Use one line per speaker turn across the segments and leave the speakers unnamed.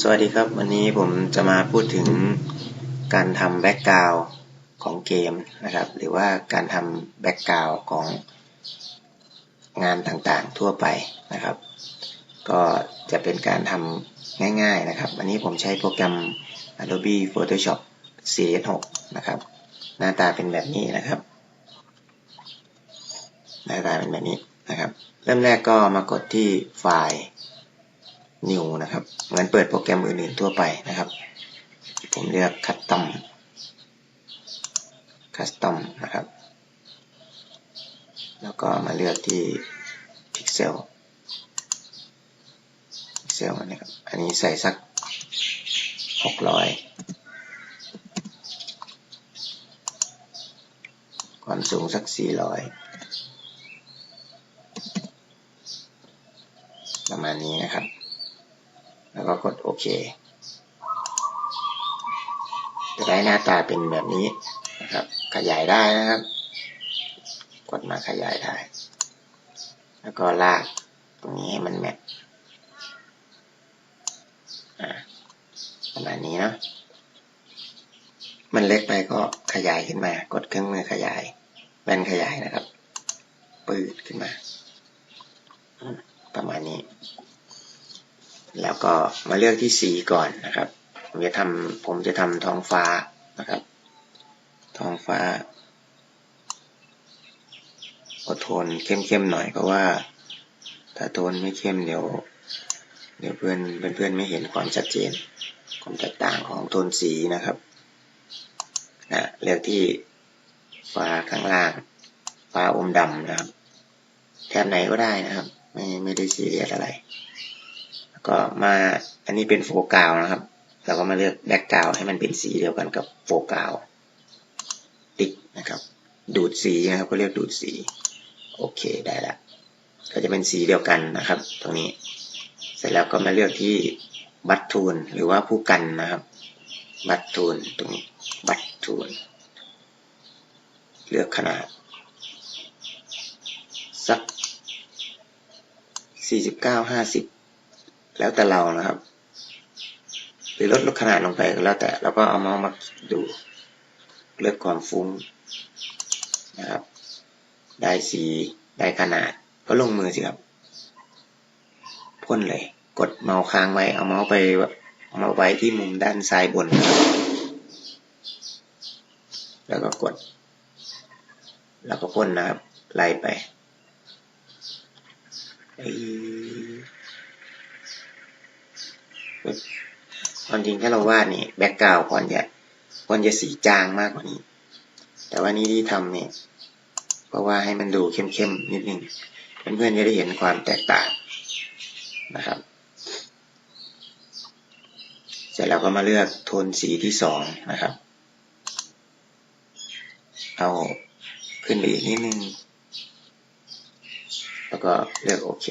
สวัสดีครับ วันนี้ผมจะมาพูดถึงการทำแบ็กกราวของเกมนะครับ หรือว่าการทำแบ็กกราวของงานต่างๆทั่วไปนะครับ ก็จะเป็นการทำง่าย ๆนะครับ วันนี้ผมใช้โปรแกรม Adobe Photoshop CS6 นะครับ หน้าตาเป็นแบบนี้นะครับ หน้าตาเป็นแบบนี้นะครับ เริ่มแรกก็มากดที่ไฟล์ New นะครับเหมือนเปิดโปรแกรมอื่นๆทั่วไปนะครับ ผมเลือก Custom Custom นะครับ แล้วก็มาเลือกที่ Pixel Pixel นะครับ อันนี้ใส่สัก 600 ความสูงสัก 400ประมาณนี้นะครับ แล้วก็กดโอเค จะได้หน้าตาเป็นแบบนี้นะครับ ขยายได้นะครับ กดมาขยายได้ แล้วก็ลากตรงนี้ให้มันแมทประมาณนี้เนาะมันเล็กไปก็ขยายขึ้นมา กดเครื่องมือขยายแว่นขยายนะครับ ปืดขึ้นมา ประมาณนี้ แล้วก็มาเลือกที่สีก่อนนะครับ ผมจะทำผมจะทำท้องฟ้านะครับ ท้องฟ้าก็โทนเข้มๆหน่อยเพราะว่า ถ้าโทนไม่เข้มเดี๋ยว เดี๋ยวเพื่อนเพื่อนไม่เห็นความชัดเจน ความแตกต่างของโทนสีนะครับนะเลือกที่ฟ้าข้างล่างฟ้าอมดำนะครับ แถบไหนก็ได้นะครับ ไม่ไม่ได้ซีเรียสอะไร ก็มาอันนี้เป็นโฟกัสนะครับ เราก็มาเลือกแบ็กกราวให้มันเป็นสีเดียวกันกับโฟกัสติ๊กนะครับ ดูดสีนะครับก็เรียกดูดสี โอเคได้ล้วก็จะเป็นสีเดียวกันนะครับ ตรงนี้ เสร็จแล้วก็มาเลือกที่บัตทูนหรือว่าผู้กันนะครับ บัตทูนตรงนี้บัตทูนเลือกขนาด สัก 49 50 แล้วแต่เรานะครับ หรือลดลดขนาดลงไปแล้วแต่เราก็เอาเมาส์มาดูเลือกความฟุ้งนะครับ ได้สีได้ขนาด ก็ลงมือสิครับพ่นเลย กดเมาส์ค้างไว้เอาเมาส์ไปเอามาไว้ที่มุมด้านซ้ายบน แล้วก็กด แล้วก็พ่นนะครับไล่ไป ความจริงถ้าเราวาดนี่แบ็กกราวควรจะควรจะสีจางมากกว่านี้ แต่ว่านี่ที่ทำเนี่ยเพราะว่าให้มันดูเข้มๆนิดนึงเพื่อนๆจะได้เห็นความแตกต่างนะครับ เสร็จแล้วก็มาเลือกโทนสีที่สองนะครับ เอาขึ้นไปอีกนิดนึง แล้วก็เลือกโอเค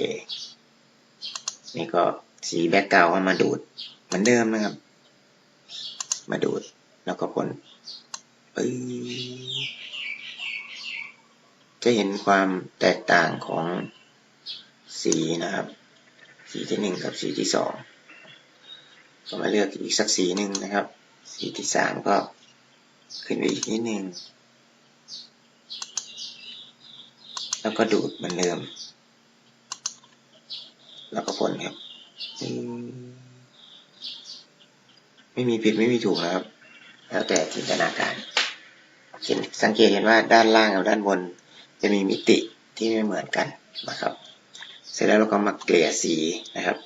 นี่ก็ สีแบ็กกราวมาดูด เหมือนเดิมนะครับ มาดูด แล้วก็พ่นจะเห็นความแตกต่างของสีนะครับ สีที่หนึ่งกับสีที่สองก็มาเลือกอีกสักสีหนึ่งนะครับ สีที่สามก็ขึ้นไปอีกนิดหนึ่งแล้วก็ดูดเหมือนเดิม แล้วก็พ่นครับ ไม่มีผิดไม่มีถูกนะครับ แล้วแต่จินตนาการเห็นสังเกตเห็นว่าด้านล่างกับด้านบน จะมีมิติที่ไม่เหมือนกันนะครับ เสร็จแล้วเราก็มาเกลี่ยสีนะครับ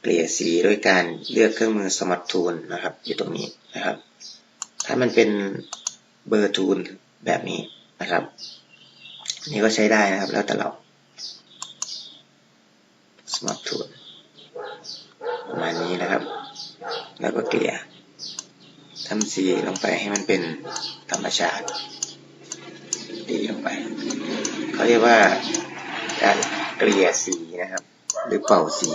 เกลี่ยสีด้วยการเลือกเครื่องมือสมัตทูลนะครับ อยู่ตรงนี้นะครับ ถ้ามันเป็นเบอร์ทูลแบบนี้นะครับ นี่ก็ใช้ได้นะครับ แล้วแต่เราสมัตทูล ประมาณนี้นะครับ แล้วก็เกลี่ยทำสีลงไปให้มันเป็นธรรมชาติดีลงไปเขาเรียกว่าการเกลี่ยสีนะครับ หรือเป่าสี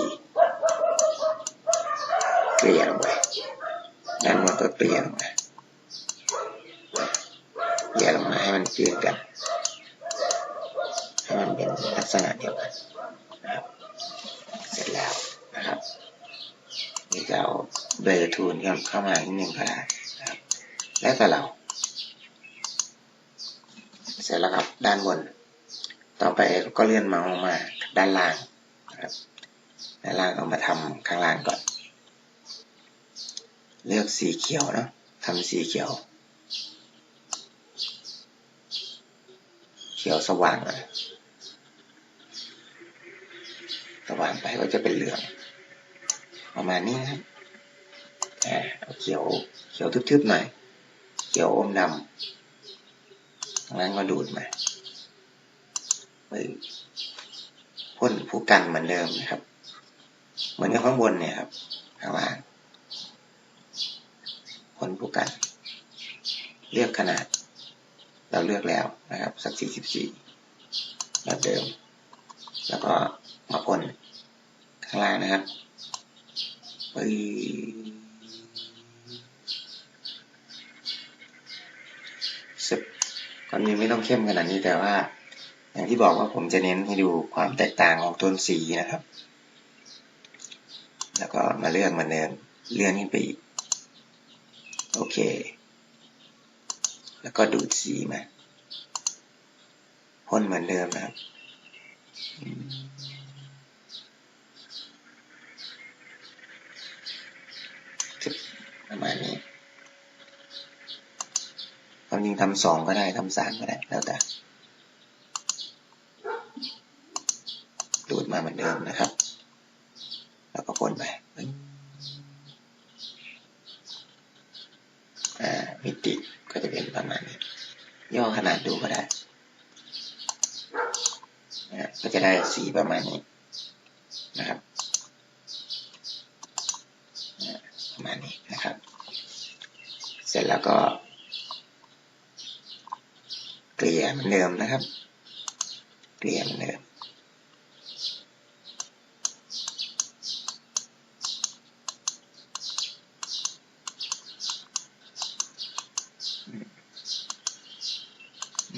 เกลี่ยลงไปด้านบนก็เกลี่ยลงไปเกลี่ยลงมาให้มันคืนกันให้มันเป็นลักษณะเดียวกันนะครับ เสร็จะเอาเบอร์ทูนเข้ามาที่หนึ่งก็ได้ครับ แล้วแต่เรา เสร็จแล้วครับด้านบน ต่อไปก็เลื่อนเมาส์ลงมาด้านล่างครับด้านล่างเอามาทำข้างล่างก่อน เลือกสีเขียวเนาะทำสีเขียว เขียวสว่างนะสว่างไปก็จะเป็นเหลือง ประมาณนี้นะครับอ่าเขียวเขียวทึบๆหน่อยเขียวอมดำข้งล่างก็ดูดมาไปพ่นผู้กันเหมือนเดิมนะครับ เหมือนกับข้างบนเนี่ยครับข้างล่างพ่นผู้กัน เลือกขนาด เราเลือกแล้วนะครับ สัก44แบบเดิม แล้วก็มาพ่นข้างล่างนะครับ ไปสิบความจริงไม่ต้องเข้มขนาดนี้แต่ว่า อย่างที่บอกว่าผมจะเน้นให้ดูความแตกต่างของโทนสีนะครับ แล้วก็มาเลือกเหมือนเดิมเลื่อนขึ้นไปอีก โอเค แล้วก็ดูดสีมาพ่นเหมือนเดิมนะครับ ประมาณนี้ความ จริงทำสองก็ได้ทำสามก็ได้ แล้วแต่ดูดมาเหมือนเดิมนะครับ แล้วก็พ่นไปอ่ามิติก็จะเป็นประมาณนี้ ย่อขนาดดูก็ได้ก็จะได้สีประมาณนี้นะครับประมาณนี้นะครับ เสร็จแล้วก็ เหมือนเดิมนะครับ เกลี่ยเหมือนเดิม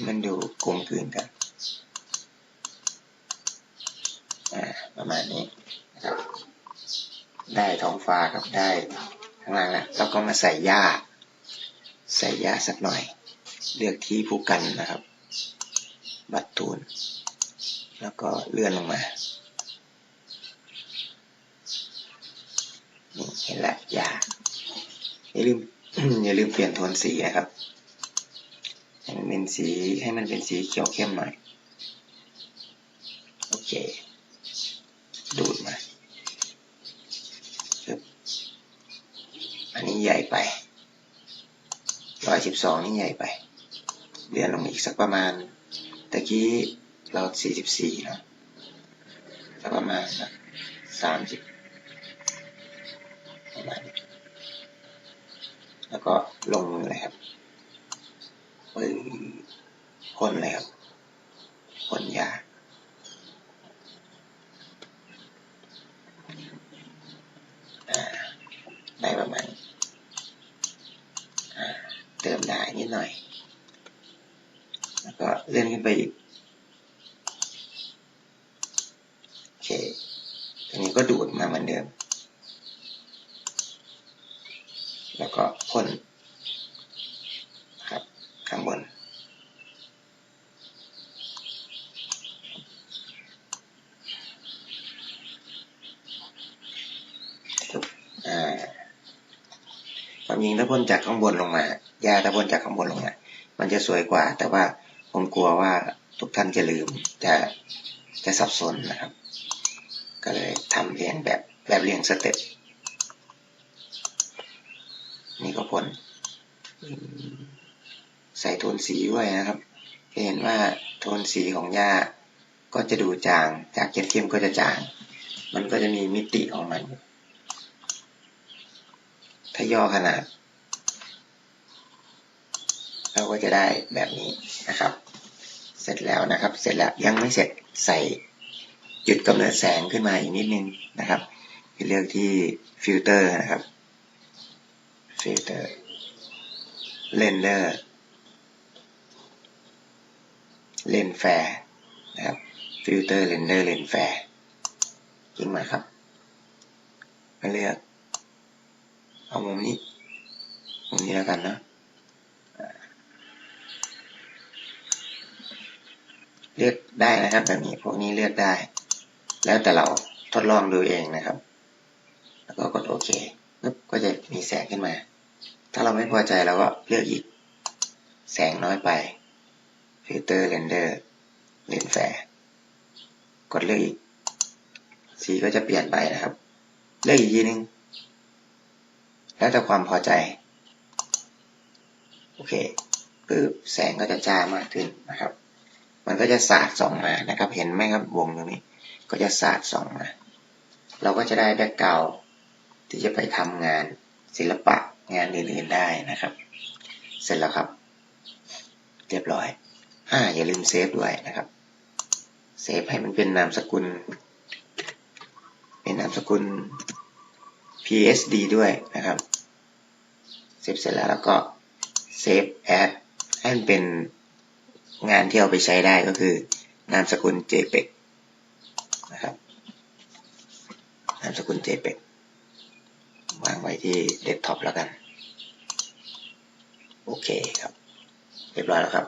มันดูกลมกลืนกัน อ่า ประมาณนี้นะครับ ได้ท้องฟ้าครับได้ข้างล่างแล้วแล้วก็มาใส่หญ้า ใส่หญ้าสักหน่อย เลือกที่ผู้กันนะครับ บัตรทูนแล้วก็เลื่อนลงมานี่เห็นแล้วหญ้าอย่าลืมอย่าลืมเปลี่ยนโทนสีนะครับ ให้มันเป็นสีให้มันเป็นสีเขียวเข้มหน่อย โอเค ดูดมาอันนี้ใหญ่ไปร้อยสิบสองนี่ใหญ่ไปเลื่อนลงมาอีกสักประมาณ ตะกี้เราสี่สิบสี่นาะสักประมาณสามสิบประมาณนี้แล้วก็ลงมือเลยครับปึ้งพ่นเลยครับพ่นยาได้ประมาณเติมได้นิดหน่อย แล้วก็เลื่อนขึ้นไปอีก โอเคทีนี้ก็ดูดมาเหมือนเดิม แล้วก็พ่นครับข้างบนอ่าความจริงถ้าพ่นจากข้างบนลงมาหญ้าถ้าพ่นจากข้างบนลงมา มันจะสวยกว่า แต่ว่า ผมกลัวว่าทุกท่านจะลืมจะจะสับสนนะครับ ก็เลยทำเรียงแบบแบบเรียงสเต็ปนี่ก็พ่นใส่โทนสีด้วยนะครับจะเห็นว่าโทนสีของหญ้าก็จะดูจาง จากเข้มก็จะจาง มันก็จะมีมิติของมัน ถ้าย่อขนาด เราก็จะได้แบบนี้นะครับ เสร็จแล้วนะครับ เสร็จแล้วยังไม่เสร็จใส่จุดกำเนิดแสงขึ้นมาอีกนิดนึงนะครับเลือกที่ฟิลเตอร์นะครับฟิลเตอร์เรนเดอร์เลนแฟร์นะครับฟิลเตอร์เรนเดอร์เลนแฟร์ขึ้นมาครับมาเลือกเอามุมนี้มุมนี้แล้วกันนะ เลือกได้นะครับแบบนี้พวกนี้เลือกได้ แล้วแต่เราทดลองดูเองนะครับ แล้วก็กดโอเคปึ๊บก็จะมีแสงขึ้นมา ถ้าเราไม่พอใจเราก็เลือกอีก แสงน้อยไปฟิลเตอร์เรนเดอร์เลนแฟร์กดเลือกอีก สีก็จะเปลี่ยนไปนะครับ เลือกอีกทีนึง แล้วแต่ความพอใจ โอเคปึ๊บแสงก็จะจ้ามากขึ้นนะครับ มันก็จะสาดส่องมานะครับ เห็นไหมครับวงตรงนี้ ก็จะสาดส่องมา เราก็จะได้แบ็กเก่าที่จะไปทำงานศิลปะงานอื่นๆได้นะครับ เสร็จแล้วครับ เรียบร้อยอ่าอย่าลืมเซฟด้วยนะครับ เซฟให้มันเป็นนามสกุล เป็นนามสกุล PSD ด้วยนะครับ เซฟเสร็จแล้วแล้วก็เซฟแอดให้มันเป็น งานที่เอาไปใช้ได้ก็คือนามสกุล JPEG นะครับนามสกุล JPEG วางไว้ที่เดสก์ท็อปแล้วกัน โอเคครับ เรียบร้อยแล้วครับ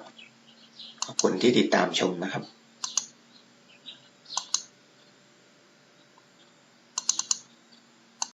ขอบคุณที่ติดตามชมนะครับ